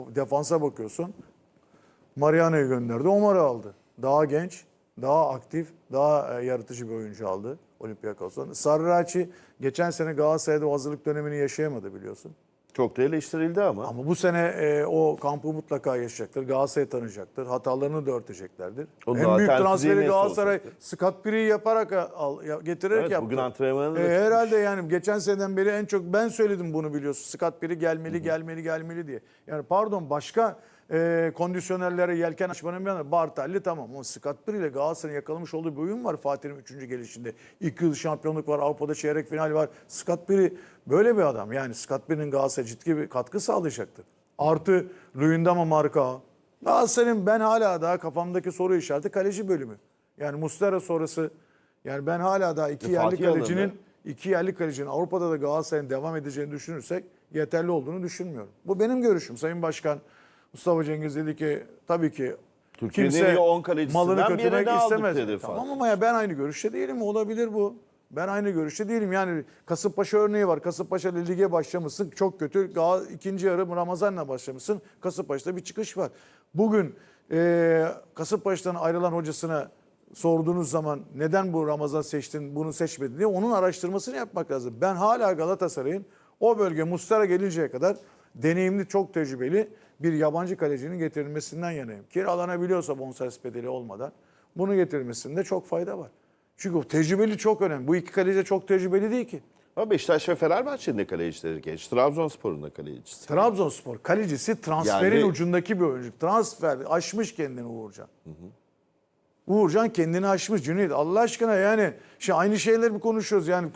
Defansa bakıyorsun. Mariano'yu gönderdi. Omar'ı aldı. Daha genç, daha aktif, daha e, yaratıcı bir oyuncu aldı Olympiakos'tan. Sarraçi geçen sene Galatasaray'da hazırlık dönemini yaşayamadı biliyorsun. Çok da eleştirildi ama. Ama bu sene e, o kampı mutlaka yaşayacaktır. Galatasaray'ı tanıyacaktır. Hatalarını da örteceklerdir. Onun en büyük transferi Galatasaray. Scott Pire'yi yaparak al, ya- getirerek Evet, yaptı. bugün antrenmanı E, herhalde yani geçen seneden beri en çok ben söyledim bunu biliyorsun. Scott Piri gelmeli, gelmeli, gelmeli diye. Yani pardon başka e, kondisyonerlere yelken açmanın bir yanı. Bartelli tamam ama Scott ile Galatasaray'ın yakalamış olduğu bir oyun var Fatih'in 3. gelişinde. İlk yıl şampiyonluk var, Avrupa'da çeyrek final var. Scott Piri böyle bir adam. Yani Scott Piri'nin Galatasaray'a ciddi bir katkı sağlayacaktır. Artı Luyendama marka. Galatasaray'ın ben hala daha kafamdaki soru işareti kaleci bölümü. Yani Mustera sonrası yani ben hala daha iki E, yerli Fatih kalecinin alındı. iki yerli kalecinin Avrupa'da da Galatasaray'ın devam edeceğini düşünürsek yeterli olduğunu düşünmüyorum. Bu benim görüşüm. Sayın Başkan Mustafa Cengiz dedi ki tabii ki Türkiye'nin kimse en iyi 10 kalecisinden malını kötülemek istemez. dedi Tamam Fatih. ama ya ben aynı görüşte değilim. Olabilir bu. Ben aynı görüşte değilim. Yani Kasımpaşa örneği var. Kasımpaşa lige başlamışsın. Çok kötü. Gal- ikinci yarı Ramazan'la başlamışsın. Kasımpaşa'da bir çıkış var. Bugün e, Kasımpaşa'dan ayrılan hocasına sorduğunuz zaman neden bu Ramazan seçtin, bunu seçmedin diye onun araştırmasını yapmak lazım. Ben hala Galatasaray'ın o bölge Mustara gelinceye kadar deneyimli, çok tecrübeli bir yabancı kalecinin getirilmesinden yanayım. Kiralanabiliyorsa bonservis bedeli olmadan bunu getirilmesinde çok fayda var. Çünkü tecrübeli çok önemli. Bu iki kaleci de çok tecrübeli değil ki. Ama Beşiktaş ve Fenerbahçe'nin de kalecileri genç. Trabzonspor'un da kalecisi. Trabzonspor kalecisi transferin Yani- ucundaki bir oyuncu. Transfer aşmış kendini Uğurcan. Uğurcan kendini aşmış Cüneyt. Allah aşkına yani şimdi aynı şeyleri mi konuşuyoruz? Yani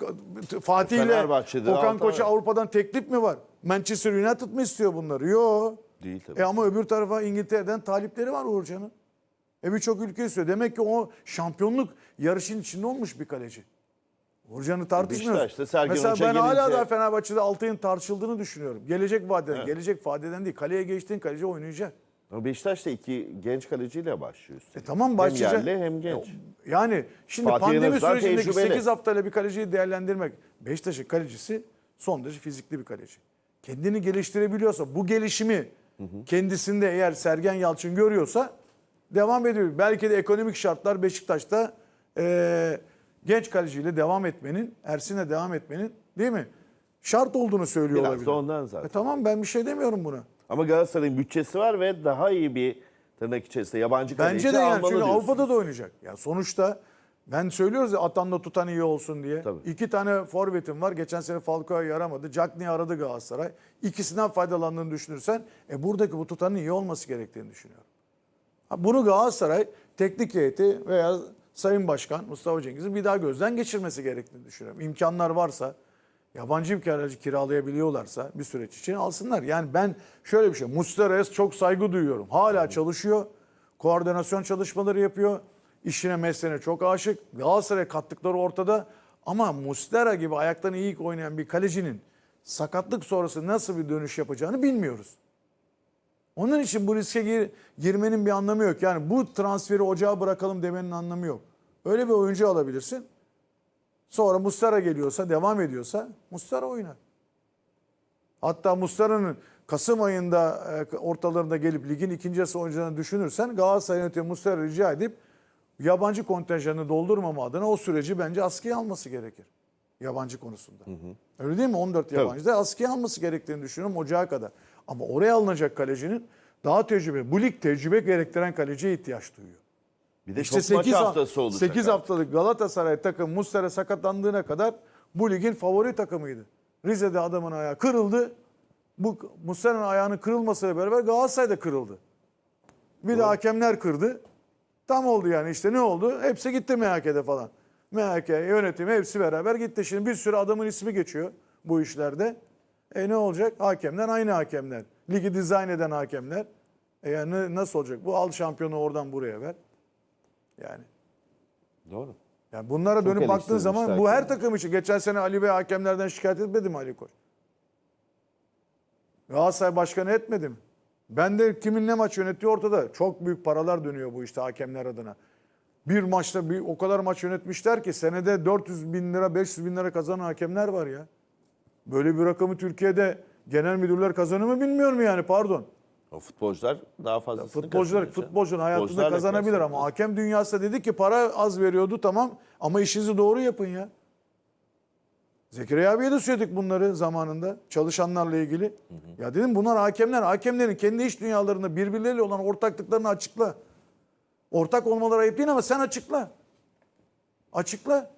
Fatih ile Okan Koç'a. Avrupa'dan teklif mi var? Manchester United mı istiyor bunları? Yok. Değil tabii. E ama öbür tarafa İngiltere'den talipleri var Uğurcan'ın. E birçok ülke istiyor. Demek ki o şampiyonluk yarışın içinde olmuş bir kaleci. Uğurcan'ı tartışmıyoruz. Beşiktaş'ta Sergen Mesela Hoca ben hala gelince- daha Fenerbahçe'de Altay'ın tartışıldığını düşünüyorum. Gelecek vadeden, gelecek vadeden değil. Kaleye geçtiğin kaleci oynayacak. Ama Beşiktaş da iki genç kaleciyle başlıyor. E tamam başlayacak. Hem yerli hem genç. Yani şimdi Fatih pandemi sürecindeki tecrübeli. 8 haftayla bir kaleciyi değerlendirmek. Beşiktaş'ın kalecisi son derece fizikli bir kaleci. Kendini geliştirebiliyorsa bu gelişimi kendisinde eğer Sergen Yalçın görüyorsa devam ediyor. Belki de ekonomik şartlar Beşiktaş'ta eee, genç kaleciyle devam etmenin, Ersin'e devam etmenin değil mi? Şart olduğunu söylüyor Biraz olabilir. da ondan zaten. E tamam ben bir şey demiyorum buna. Ama Galatasaray'ın bütçesi var ve daha iyi bir tırnak içerisinde yabancı kaleci Bence de yani almalı çünkü diyorsunuz. Avrupa'da da oynayacak. Ya sonuçta ben söylüyoruz ya atanda tutan iyi olsun diye. Tabii. İki tane forvetim var. Geçen sene Falcao'ya yaramadı. Cagney'i aradı Galatasaray. İkisinden faydalandığını düşünürsen e buradaki bu tutanın iyi olması gerektiğini düşünüyorum. Ha, bunu Galatasaray teknik heyeti veya Sayın Başkan Mustafa Cengiz'in bir daha gözden geçirmesi gerektiğini düşünüyorum. İmkanlar varsa yabancı bir kaleci kiralayabiliyorlarsa bir süreç için alsınlar. Yani ben şöyle bir şey Muslera'ya çok saygı duyuyorum. Hala çalışıyor. Koordinasyon çalışmaları yapıyor. İşine mesleğine çok aşık. Galatasaray'a kattıkları ortada. Ama Muslera gibi ayaktan iyi oynayan bir kalecinin sakatlık sonrası nasıl bir dönüş yapacağını bilmiyoruz. Onun için bu riske gir- girmenin bir anlamı yok. Yani bu transferi ocağa bırakalım demenin anlamı yok. Öyle bir oyuncu alabilirsin. Sonra Mustara geliyorsa, devam ediyorsa Mustara oynar. Hatta Mustara'nın Kasım ayında e, ortalarında gelip ligin ikinci oynayacağını düşünürsen Galatasaray yönetimi Mustara rica edip yabancı kontenjanını doldurmama adına o süreci bence askıya alması gerekir. Yabancı konusunda. Öyle değil mi? 14 yabancı da askıya alması gerektiğini düşünüyorum ocağa kadar. Ama oraya alınacak kalecinin daha tecrübe, bu lig tecrübe gerektiren kaleciye ihtiyaç duyuyor. Bir de İşte çok maç 8, haftası olacak. 8 abi. haftalık Galatasaray takım Muslera sakatlandığına kadar bu ligin favori takımıydı. Rize'de adamın ayağı kırıldı. Bu Muslera'nın ayağının kırılmasıyla beraber Galatasaray da kırıldı. Bir de hakemler kırdı. Tam oldu yani işte ne oldu? Hepsi gitti MHK'de falan. MHK yönetimi hepsi beraber gitti. Şimdi bir sürü adamın ismi geçiyor bu işlerde. E ne olacak? Hakemler aynı hakemler. Ligi dizayn eden hakemler. E yani nasıl olacak? Bu al şampiyonu oradan buraya ver. Yani Doğru. yani bunlara dönüp baktığın zaman bu her takım için. Geçen sene Ali Bey hakemlerden şikayet etmedi mi Ali Koç? Galatasaray başkanı etmedi mi? Ben de kimin ne maç yönettiği ortada. Çok büyük paralar dönüyor bu işte hakemler adına. Bir maçta bir, o kadar maç yönetmişler ki senede 400 bin lira 500 bin lira kazanan hakemler var ya. Böyle bir rakamı Türkiye'de genel müdürler mı bilmiyorum yani pardon. O futbolcular daha fazla Futbolcular futbolcunun hayatında kazanabilir ama hakem dünyası dedi ki para az veriyordu tamam ama işinizi doğru yapın ya. Zekeriya abiye de söyledik bunları zamanında çalışanlarla ilgili. Ya dedim bunlar hakemler. Hakemlerin kendi iş dünyalarında birbirleriyle olan ortaklıklarını açıkla. Ortak olmaları ayıp değil ama sen açıkla. Açıkla.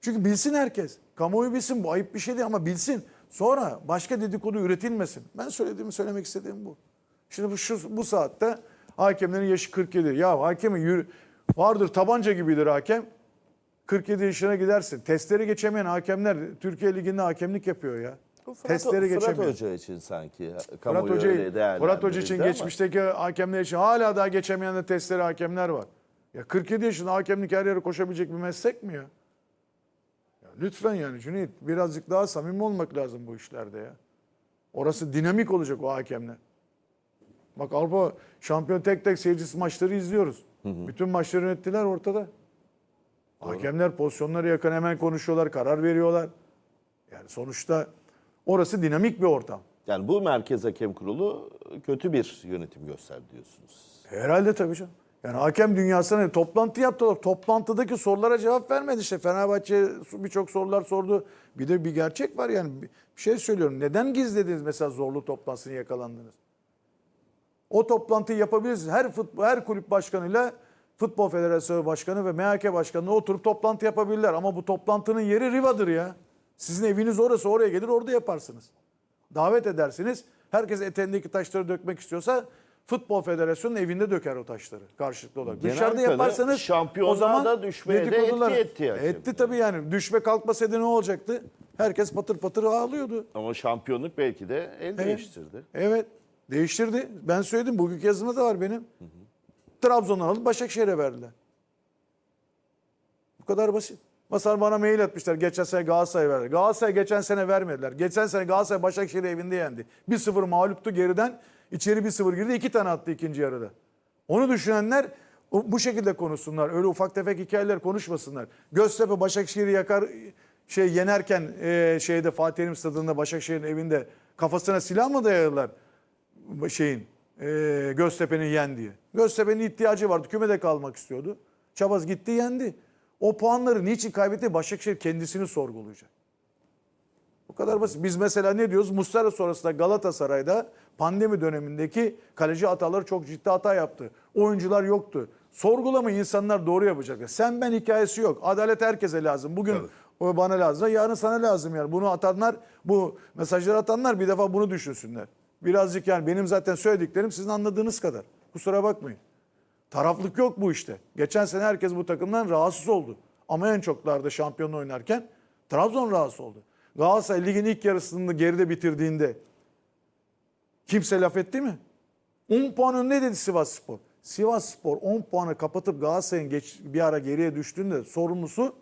Çünkü bilsin herkes. Kamuoyu bilsin bu ayıp bir şey değil ama bilsin. Sonra başka dedikodu üretilmesin. Ben söylediğimi söylemek istediğim bu. Şimdi bu şu bu saatte hakemlerin yaşı 47. Ya hakemin yürü, vardır tabanca gibidir hakem. 47 yaşına gidersin. Testleri geçemeyen hakemler Türkiye Ligi'nde hakemlik yapıyor ya. Fırat, Testleri Fırat geçemiyor. Hoca için sanki Fırat kamuoyu Hoca, öyle Fırat Hoca değerlendirildi için ama geçmişteki hakemler için hala daha geçemeyen de testleri hakemler var. Ya 47 yaşında hakemlik her yere koşabilecek bir meslek mi ya? ya lütfen yani Cüneyt birazcık daha samimi olmak lazım bu işlerde ya. Orası dinamik olacak o hakemler. Bak Avrupa şampiyon tek tek seyircisiz maçları izliyoruz. Bütün maçları yönettiler ortada. Hakemler pozisyonları yakın hemen konuşuyorlar, karar veriyorlar. Yani sonuçta orası dinamik bir ortam. Yani bu Merkez Hakem Kurulu kötü bir yönetim gösterdi diyorsunuz. Herhalde tabii canım. Yani hakem dünyasına toplantı yaptılar. Toplantıdaki sorulara cevap vermedi işte. Fenerbahçe birçok sorular sordu. Bir de bir gerçek var yani. Bir şey söylüyorum. Neden gizlediniz mesela zorlu toplantısını yakalandınız? O toplantıyı yapabilirsiniz. Her futbol, her kulüp başkanıyla Futbol Federasyonu Başkanı ve MHK Başkanı oturup toplantı yapabilirler. Ama bu toplantının yeri Riva'dır ya. Sizin eviniz orası oraya gelir orada yaparsınız. Davet edersiniz. Herkes eteğindeki taşları dökmek istiyorsa Futbol Federasyonu'nun evinde döker o taşları karşılıklı olarak. Genel Dışarıda yaparsanız şampiyonluğa o zaman da düşmeye de etki etti hakem. Etti tabii yani. Düşme kalkmasaydı ne olacaktı? Herkes patır patır ağlıyordu. Ama şampiyonluk belki de el değiştirdi. Evet. Değiştirdi. Ben söyledim. Bugünkü yazımda da var benim. Trabzon'dan alıp Başakşehir'e verdiler. Bu kadar basit. Masar bana mail atmışlar. Geçen sene Galatasaray verdi. Galatasaray geçen sene vermediler. Geçen sene Galatasaray Başakşehir'i evinde yendi. 1-0 mağluptu geriden. içeri 1-0 girdi. iki tane attı ikinci yarıda. Onu düşünenler bu şekilde konuşsunlar. Öyle ufak tefek hikayeler konuşmasınlar. Göztepe Başakşehir'i yakar şey yenerken e, şeyde Fatih Terim stadında Başakşehir'in evinde kafasına silah mı dayadılar? Şeyin e, Göztepe'nin yendiği. Göztepe'nin ihtiyacı vardı. Kümede kalmak istiyordu. Çabaz gitti yendi. O puanları niçin kaybetti? Başakşehir kendisini sorgulayacak. Bu kadar basit. Biz mesela ne diyoruz? Muslera sonrasında Galatasaray'da pandemi dönemindeki kaleci hataları çok ciddi hata yaptı. Oyuncular yoktu. Sorgulama insanlar doğru yapacaklar. Sen ben hikayesi yok. Adalet herkese lazım. Bugün o bana lazım. Yarın sana lazım yani. Bunu atanlar, bu mesajları atanlar bir defa bunu düşünsünler. Birazcık yani benim zaten söylediklerim sizin anladığınız kadar. Kusura bakmayın. Taraflık yok bu işte. Geçen sene herkes bu takımdan rahatsız oldu. Ama en çoklarda şampiyonla oynarken Trabzon rahatsız oldu. Galatasaray ligin ilk yarısını geride bitirdiğinde kimse laf etti mi? 10 puan önde dedi Sivas Spor. Sivas Spor 10 puanı kapatıp Galatasaray'ın geç, bir ara geriye düştüğünde sorumlusu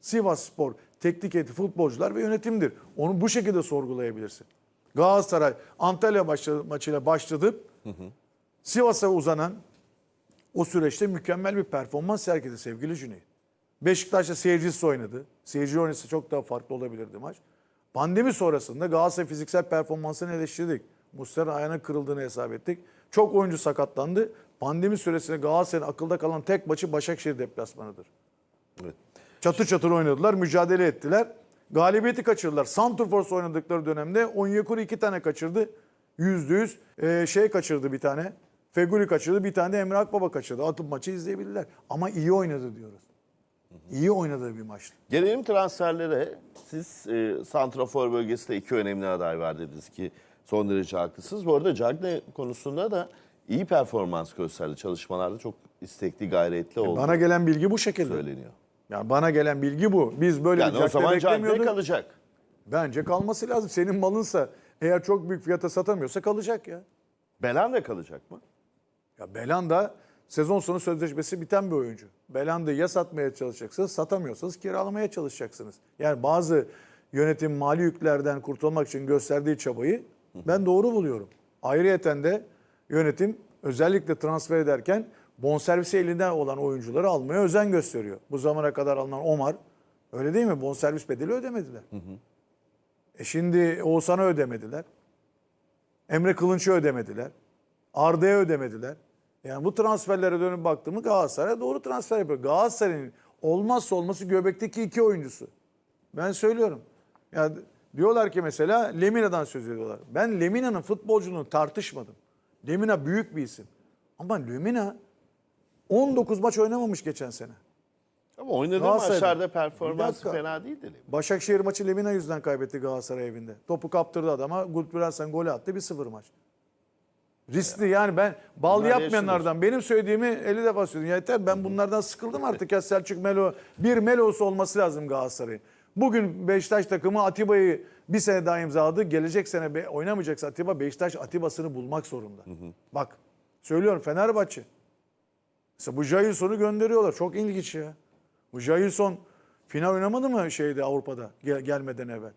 Sivas Spor teknik heyeti, futbolcular ve yönetimdir. Onu bu şekilde sorgulayabilirsin. Galatasaray Antalya maçı, maçıyla başladı. Sivas'a uzanan o süreçte mükemmel bir performans sergiledi sevgili Cüneyt. Beşiktaş'ta seyircisiz oynadı. Seyirci oynasa çok daha farklı olabilirdi maç. Pandemi sonrasında Galatasaray fiziksel performansını eleştirdik. Muslera ayağına kırıldığını hesap ettik. Çok oyuncu sakatlandı. Pandemi süresinde Galatasaray'ın akılda kalan tek maçı Başakşehir deplasmanıdır. Evet. Çatır çatır oynadılar, mücadele ettiler. Galibiyeti kaçırdılar. Santrforce oynadıkları dönemde Onyekuru iki tane kaçırdı. Yüzde yüz. Ee, şey kaçırdı bir tane. Feguli kaçırdı. Bir tane de Emre Akbaba kaçırdı. Atıp maçı izleyebilirler. Ama iyi oynadı diyoruz. İyi oynadığı bir maçtı. Gelelim transferlere. Siz e, Santrafor bölgesinde iki önemli aday var dediniz ki son derece haklısınız. Bu arada Cagne konusunda da iyi performans gösterdi. Çalışmalarda çok istekli, gayretli oldu Bana gelen bilgi bu şekilde. söyleniyor. Yani bana gelen bilgi bu. Biz böyle Yani bir o zaman Cagne kalacak. Bence kalması lazım. Senin malınsa eğer çok büyük fiyata satamıyorsa kalacak ya. Belanda kalacak mı? Ya Belanda sezon sonu sözleşmesi biten bir oyuncu. Belanda'yı ya satmaya çalışacaksınız, satamıyorsanız kiralamaya çalışacaksınız. Yani bazı yönetim mali yüklerden kurtulmak için gösterdiği çabayı ben doğru buluyorum. Ayrıyeten de yönetim özellikle transfer ederken bonservisi elinden olan oyuncuları almaya özen gösteriyor. Bu zamana kadar alınan Omar öyle değil mi? Bonservis bedeli ödemediler. E şimdi Oğuzhan'a ödemediler. Emre Kılınç'ı ödemediler. Arda'ya ödemediler. Yani bu transferlere dönüp baktığımda Galatasaray doğru transfer yapıyor. Galatasaray'ın olmazsa olması göbekteki iki oyuncusu. Ben söylüyorum. Ya diyorlar ki mesela Lemina'dan söz ediyorlar. Ben Lemina'nın futbolculuğunu tartışmadım. Lemina büyük bir isim. Ama Lemina 19 maç oynamamış geçen sene. Ama oynadığı maçlarda performansı fena değildi. Lemina. Başakşehir maçı Lemina yüzünden kaybetti Galatasaray evinde. Topu kaptırdı adama. Gultbransen golü attı. 1-0 maç. Riskli yani ben bal Bunlar yapmayanlardan benim söylediğimi 50 defa söyledim. Ya yeter ben bunlardan sıkıldım artık ya Selçuk Melo. Bir Melo'su olması lazım Galatasaray'ın. Bugün Beşiktaş takımı Atiba'yı bir sene daha imzaladı. Gelecek sene oynamayacaksa Atiba Beşiktaş Atiba'sını bulmak zorunda. Bak söylüyorum Fenerbahçe. Mesela bu Jailson'u gönderiyorlar. Çok ilginç ya. Bu Jailson final oynamadı mı şeyde Avrupa'da gel- gelmeden evvel?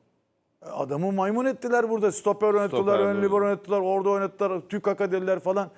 Adamı maymun ettiler burada. Stoper oynattılar, Stoper ön libero oynattılar, orada oynattılar, tükaka dediler falan.